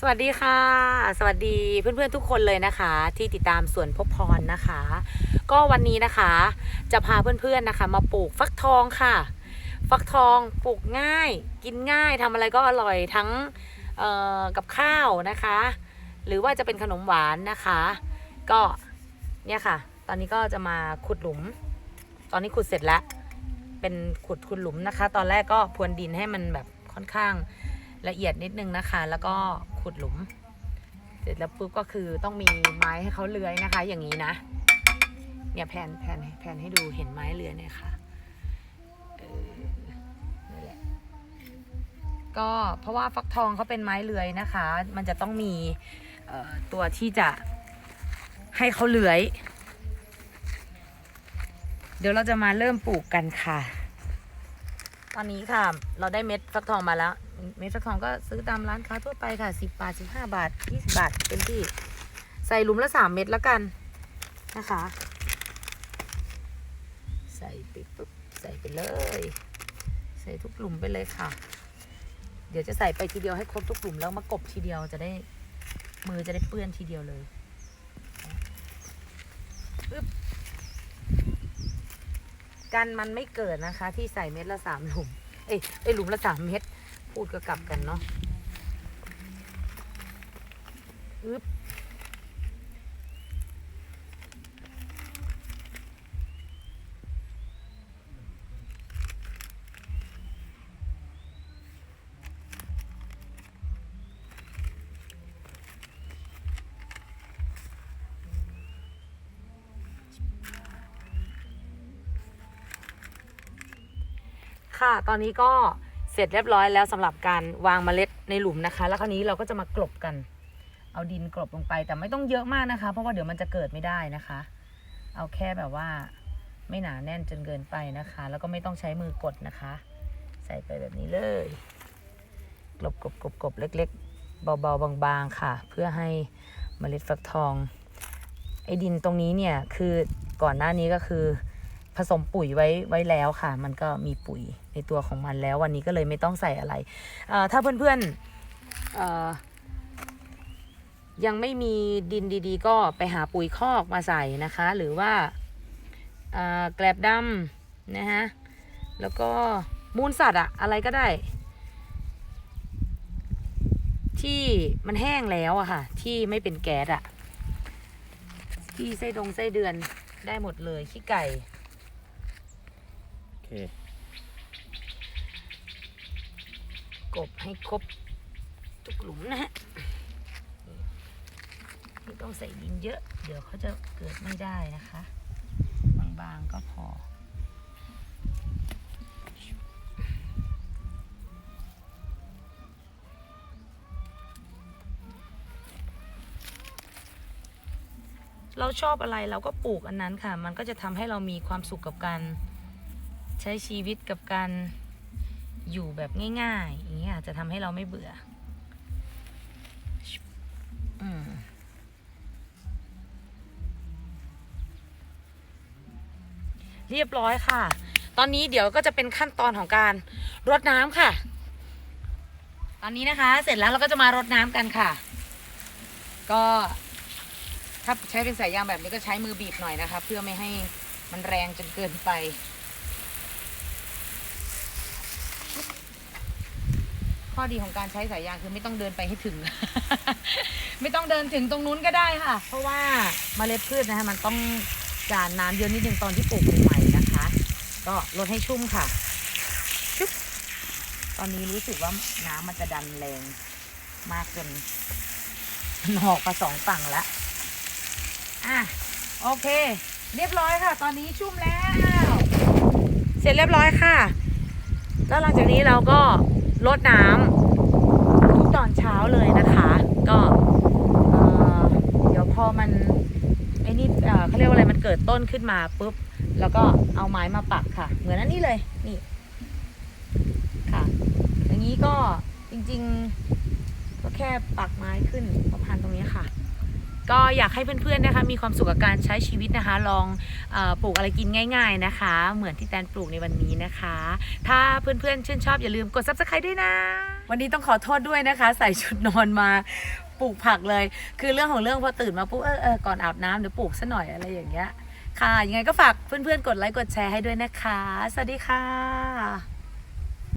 สวัสดีค่ะ สวัสดีเพื่อนๆทุกคนเลยนะคะ ที่ติดตามสวนพบพรนะคะ ก็วันนี้นะคะ จะพาเพื่อนๆนะคะ มาปลูกฟักทองค่ะ ฟักทองปลูกง่าย กินง่ายทำอะไรก็อร่อยทั้งกับข้าวนะคะ หรือว่าจะเป็นขนมหวานนะคะ ก็เนี่ยค่ะ ตอนนี้ก็จะมาขุดหลุม ตอนนี้ขุดเสร็จแล้ว เป็นขุดขุดหลุมนะคะ ตอนแรกก็พรวนดินให้มันแบบค่อนข้างละเอียดนิดนึงนะคะ แล้วก็ ขุดหลุม เสร็จแล้วปุ๊บก็คือต้องมีไม้ให้เขาเลื้อยนะคะ อย่างนี้นะ เนี่ยแผ่นแผ่นแผ่นให้ดูเห็นไม้เลื้อยเนี่ยค่ะนี่แหละ ก็เพราะว่าฟักทองเขาเป็นไม้เลื้อยนะคะ มันจะต้องมีตัวที่จะให้เขาเลื้อย เดี๋ยวเราจะมาเริ่มปลูกกันค่ะ อนนี้ค่ะ เราได้เม็ดฟักทองมาแล้ว เม็ดฟักทองก็ซื้อตามร้านค้าทั่วไปค่ะสิบบาทสิบห้าบาทยี่สิบาทเป็นที่ ใส่หลุมละสามเม็ดแล้วกันนะคะ ใส่ไปปุ๊บใส่ไปเลย ใส่ทุกหลุมไปเลยค่ะ เดี๋ยวจะใส่ไปทีเดียวให้ครบทุกหลุมแล้วมากบทีเดียวจะได้มือจะได้เปื้อนทีเดียวเลยปึ๊บ กันมันไม่เกิดนะคะ ที่ใส่เม็ดละสามหลุม เอ้ยเอ้ยหลุมละสามเม็ดพูดก็กลับกันเนาะอึ๊บ ค่ะ ตอนนี้ก็เสร็จเรียบร้อยแล้วสำหรับการวางเมล็ดในหลุมนะคะ แล้วคราวนี้เราก็จะมากลบกัน เอาดินกลบลงไปแต่ไม่ต้องเยอะมากนะคะ เพราะว่าเดี๋ยวมันจะเกิดไม่ได้นะคะ เอาแค่แบบว่าไม่หนาแน่นจนเกินไปนะคะ แล้วก็ไม่ต้องใช้มือกดนะคะ ใส่ไปแบบนี้เลยกลบกลบกลบกลบเล็ก ๆ เบาๆบางๆค่ะ เพื่อให้เมล็ดฟักทองไอ้ดินตรงนี้เนี่ยคือก่อนหน้านี้ก็คือ ผสมปุ๋ยไว้ไว้แล้วค่ะ มันก็มีปุ๋ยในตัวของมันแล้ว วันนี้ก็เลยไม่ต้องใส่อะไร ถ้าเพื่อนๆเอ่อยังไม่มีดินดีๆ ก็ไปหาปุ๋ยคอกมาใส่นะคะ หรือว่าแกลบดำนะฮะ แล้วก็มูลสัตว์อะอะไรก็ได้ ที่มันแห้งแล้วอะค่ะ ที่ไม่เป็นแก๊สอะที่ไส้ดงไส้เดือนได้หมดเลยขี้ไก่ คกบให้ครบทุกหลุมนะฮะไม่ต้องใส่ดินเยอะ เดี๋ยวเขาจะเกิดไม่ได้นะคะ บางๆก็พอเราชอบอะไรเราก็ปลูกอันนั้นค่ะ มันก็จะทำให้เรามีความสุขกับการ ใช้ชีวิตกับการอยู่แบบง่ายๆ อย่างเงี้ยจะทำให้เราไม่เบื่ออืมเรียบร้อยค่ะ ตอนนี้เดี๋ยวก็จะเป็นขั้นตอนของการรดน้ำค่ะ ตอนนี้นะคะ เสร็จแล้วเราก็จะมารดน้ำกันค่ะ ก็ถ้าใช้เป็นสายยางแบบนี้ก็ใช้มือบีบหน่อยนะคะ เพื่อไม่ให้มันแรงจนเกินไป ข้อดีของการใช้สายยางคือไม่ต้องเดินไปให้ถึง ไม่ต้องเดินถึงตรงนู้นก็ได้ค่ะ เพราะว่าเมล็ดพืชนะคะมันต้องการน้ำเยอะนิดนึงตอนที่ปลูกใหม่ๆนะคะ ก็ลดให้ชุ่มค่ะ ตอนนี้รู้สึกว่าน้ำมันจะดันแรงมากจนมันออกมาสองฝั่งล้วอะโอเค เรียบร้อยค่ะ ตอนนี้ชุ่มแล้ว เสร็จเรียบร้อยค่ะ แล้วหลังจากนี้เราก็ รดน้ำทุกตอนเช้าเลยนะคะ ก็เดี๋ยวพอมันไอ้นี่เอ่อเขาเรียกว่าอะไรมันเกิดต้นขึ้นมาปุ๊บ แล้วก็เอาไม้มาปักค่ะ เหมือนอันนี้เลยนี่ค่ะ อย่างนี้ก็จริง ๆ ก็แค่ปักไม้ขึ้นประพันตรงนี้ค่ะ ก็อยากให้เพื่อนๆนะคะ มีความสุขกับการใช้ชีวิตนะคะ ลองอปลูกอะไรกินง่าย ๆนะคะ เหมือนที่แตนปลูกในวันนี้นะคะ ถ้าเพื่อนๆชื่นชอบอย่าลืมกด subscribe ด้วยนะ วันนี้ต้องขอโทษด้วยนะคะ ใส่ชุดนอนมาปลูกผักเลย คือเรื่องของเรื่องพอตื่นมาปุ๊บเออเออก่อนอาบน้ำเดี๋ยวปลูกซะหน่อยอะไรอย่างเงี้ยค่ะ ยังไงก็ฝากเพื่อนๆ กดไลค์กดแชร์ให้ด้วยนะคะ สวัสดีค่ะ